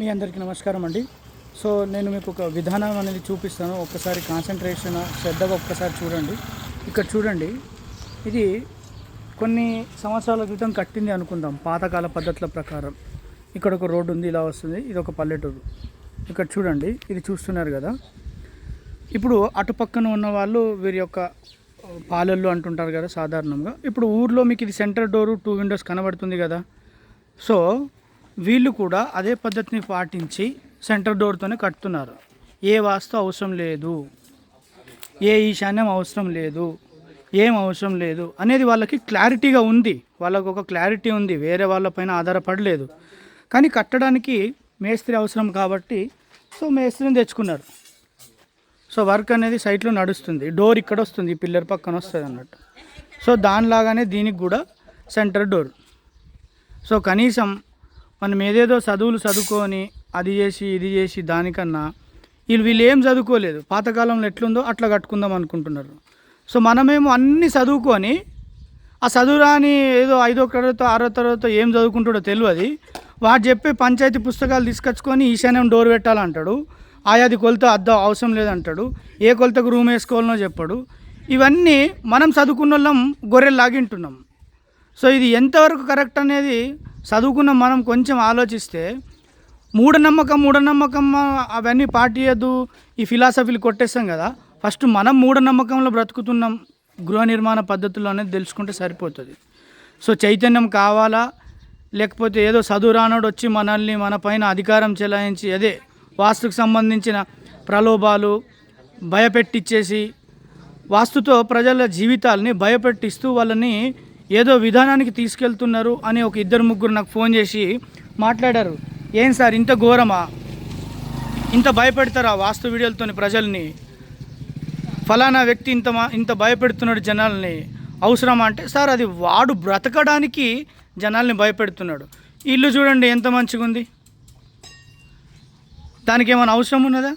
మీ అందరికీ నమస్కారం అండి. సో నేను మీకు ఒక విధానం అనేది చూపిస్తాను. ఒక్కసారి కాన్సన్ట్రేషన్ శ్రద్ధగా ఒక్కసారి చూడండి. ఇక్కడ చూడండి. ఇది కొన్ని సంవత్సరాల క్రితం కట్టింది అనుకుందాం. పాతకాల పద్ధతుల ప్రకారం. ఇక్కడ ఒక రోడ్డు ఉంది ఇలా వస్తుంది. ఇది ఒక పల్లెటూరు. ఇక్కడ చూడండి. ఇది చూస్తున్నారు కదా. ఇప్పుడు అటుపక్కన ఉన్న వాళ్ళు వీరి యొక్క పాలెళ్ళు అంటుంటారు కదా సాధారణంగా. ఇప్పుడు ఊర్లో మీకు ఇది సెంటర్ డోరు టూ విండోస్ కనబడుతుంది కదా. సో వీళ్ళు కూడా అదే పద్ధతిని పాటించి సెంటర్ డోర్తోనే కట్టుతున్నారు ఏ వాస్తు అవసరం లేదు. ఏ ఈశాన్యం అవసరం లేదు. ఏం అవసరం లేదు అనేది వాళ్ళకి క్లారిటీగా ఉంది. వాళ్ళకు ఒక క్లారిటీ ఉంది. వేరే వాళ్ళపైన ఆధారపడలేదు. కానీ కట్టడానికి మేస్త్రి అవసరం కాబట్టి సో మేస్త్రిని తెచ్చుకున్నారు. సో వర్క్ అనేది సైట్లో నడుస్తుంది. డోర్ ఇక్కడ వస్తుంది. పిల్లర్ పక్కన వస్తుంది అన్నట్టు. సో దానిలాగానే దీనికి కూడా సెంటర్ డోర్. సో కనీసం మనం ఏదేదో చదువులు చదువుకొని అది చేసి ఇది చేసి దానికన్నా వీళ్ళు వీళ్ళు ఏం చదువుకోలేదు. పాతకాలంలో ఎట్లుందో అట్లా కట్టుకుందాం అనుకుంటున్నారు. సో మనమేమో అన్నీ చదువుకొని ఆ చదువురాని ఏదో ఐదో తరగతో ఆరో తరగతో ఏం చదువుకుంటాడో తెలియదు. వాడు చెప్పే పంచాయతీ పుస్తకాలు తీసుకొచ్చుకొని ఈశాన్యం డోర్ పెట్టాలంటాడు. ఆయాది కొలత అద్దం అవసరం లేదంటాడు. ఏ కొలతకు రూమ్ వేసుకోవాలనో చెప్పాడు. ఇవన్నీ మనం చదువుకున్న వాళ్ళం గొర్రెలు లాగింటున్నాం సో ఇది ఎంతవరకు కరెక్ట్ అనేది చదువుకున్న మనం కొంచెం ఆలోచిస్తే మూఢనమ్మకం మూఢనమ్మకం అవన్నీ పాటియద్దు ఈ ఫిలాసఫీలు కొట్టేస్తాం కదా. ఫస్ట్ మనం మూఢనమ్మకంలో బ్రతుకుతున్నాం. గృహ నిర్మాణ పద్ధతులు అనేది తెలుసుకుంటే సరిపోతుంది. సో చైతన్యం కావాలా? లేకపోతే ఏదో చదువు రానోడు వచ్చి మనల్ని మన పైన అధికారం చెలాయించి అదే వాస్తుకు సంబంధించిన ప్రలోభాలు భయపెట్టిచ్చేసి వాస్తుతో ప్రజల జీవితాలని భయపెట్టిస్తూ వాళ్ళని ఏదో విధానానికి తీసుకెళ్తున్నారు అని ఒక ఇద్దరు ముగ్గురు నాకు ఫోన్ చేసి మాట్లాడారు. ఏం సార్ ఇంత ఘోరమా? ఇంత భయపెడతారా వాస్తు వీడియోలతోని ప్రజల్ని? ఫలానా వ్యక్తి ఇంత ఇంత భయపెడుతున్నాడు జనాల్ని? అవసరమా? అంటే సార్ అది వాడు బ్రతకడానికి జనాల్ని భయపెడుతున్నాడు. ఇల్లు చూడండి ఎంత మంచిగా ఉంది దానికి ఏమైనా అవసరం ఉన్నదా?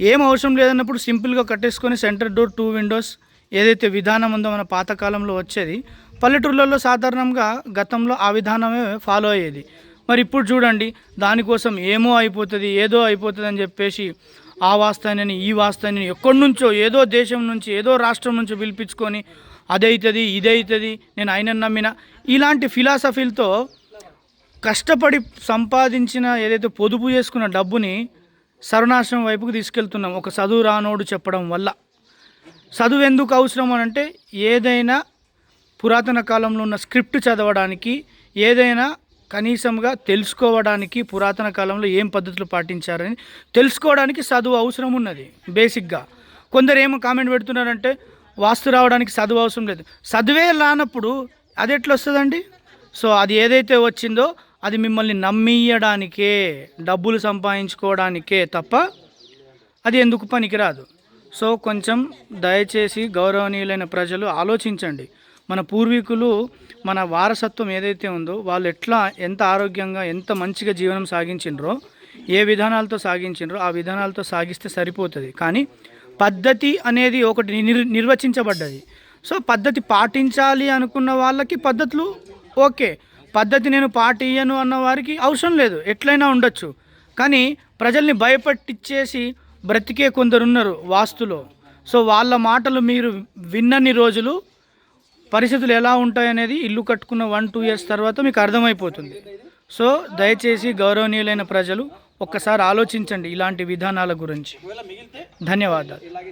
ఏం అవసరం లేదన్నప్పుడు సింపుల్గా కట్టేసుకొని సెంటర్ డోర్ టూ విండోస్ ఏదైతే విధానం ఉందో మన పాతకాలంలో వచ్చేది పల్లెటూర్లలో సాధారణంగా గతంలో ఆ విధానమే ఫాలో అయ్యేది. మరి ఇప్పుడు చూడండి దానికోసం ఏమో అయిపోతుంది ఏదో అయిపోతుంది అని చెప్పేసి ఆ వాస్తానని ఈ వాస్తానని ఎక్కడి నుంచో ఏదో దేశం నుంచి ఏదో రాష్ట్రం నుంచి పిలిపించుకొని అదైతుంది ఇదైతుంది నేను ఆయన నమ్మిన ఇలాంటి ఫిలాసఫీలతో కష్టపడి సంపాదించిన ఏదైతే పొదుపు చేసుకున్న డబ్బుని సర్వనాశనం వైపుకు తీసుకెళ్తున్నాం. ఒక చదువు రానోడు చెప్పడం వల్ల. చదువు ఎందుకు అవసరం అని అంటే ఏదైనా పురాతన కాలంలో ఉన్న స్క్రిప్ట్ చదవడానికి ఏదైనా కనీసంగా తెలుసుకోవడానికి పురాతన కాలంలో ఏం పద్ధతులు పాటించారని తెలుసుకోవడానికి చదువు అవసరం ఉన్నది బేసిక్గా కొందరు ఏమో కామెంట్ పెడుతున్నారంటే వాస్తు రావడానికి చదువు అవసరం లేదు. చదువే రానప్పుడు అది ఎట్లా వస్తుందండి? సో అది ఏదైతే వచ్చిందో అది మిమ్మల్ని నమ్మియడానికే డబ్బులు సంపాదించుకోవడానికే తప్ప అది ఎందుకు పనికిరాదు. సో కొంచెం దయచేసి గౌరవనీయులైన ప్రజలు ఆలోచించండి. మన పూర్వీకులు మన వారసత్వం ఏదైతే ఉందో వాళ్ళు ఎట్లా ఎంత ఆరోగ్యంగా ఎంత మంచిగా జీవనం సాగించిండ్రో ఏ విధానాలతో సాగించిండ్రో ఆ విధానాలతో సాగిస్తే సరిపోతుంది. కానీ పద్ధతి అనేది ఒకటి నిర్ నిర్వచించబడ్డది. సో పద్ధతి పాటించాలి అనుకున్న వాళ్ళకి పద్ధతులు ఓకే. పద్ధతి నేను పాటియ్యను అన్న వారికి అవసరం లేదు. ఎట్లయినా ఉండొచ్చు. కానీ ప్రజల్ని భయపట్టించేసి బ్రతికే కొందరు ఉన్నారు వాస్తులో. సో వాళ్ళ మాటలు మీరు విన్నన్ని రోజులు పరిస్థితులు ఎలా ఉంటాయనేది ఇల్లు కట్టుకున్న వన్ టూ ఇయర్స్ తర్వాత మీకు అర్థమైపోతుంది. సో దయచేసి గౌరవనీయులైన ప్రజలు ఒక్కసారి ఆలోచించండి ఇలాంటి విధానాల గురించి. ధన్యవాదాలు.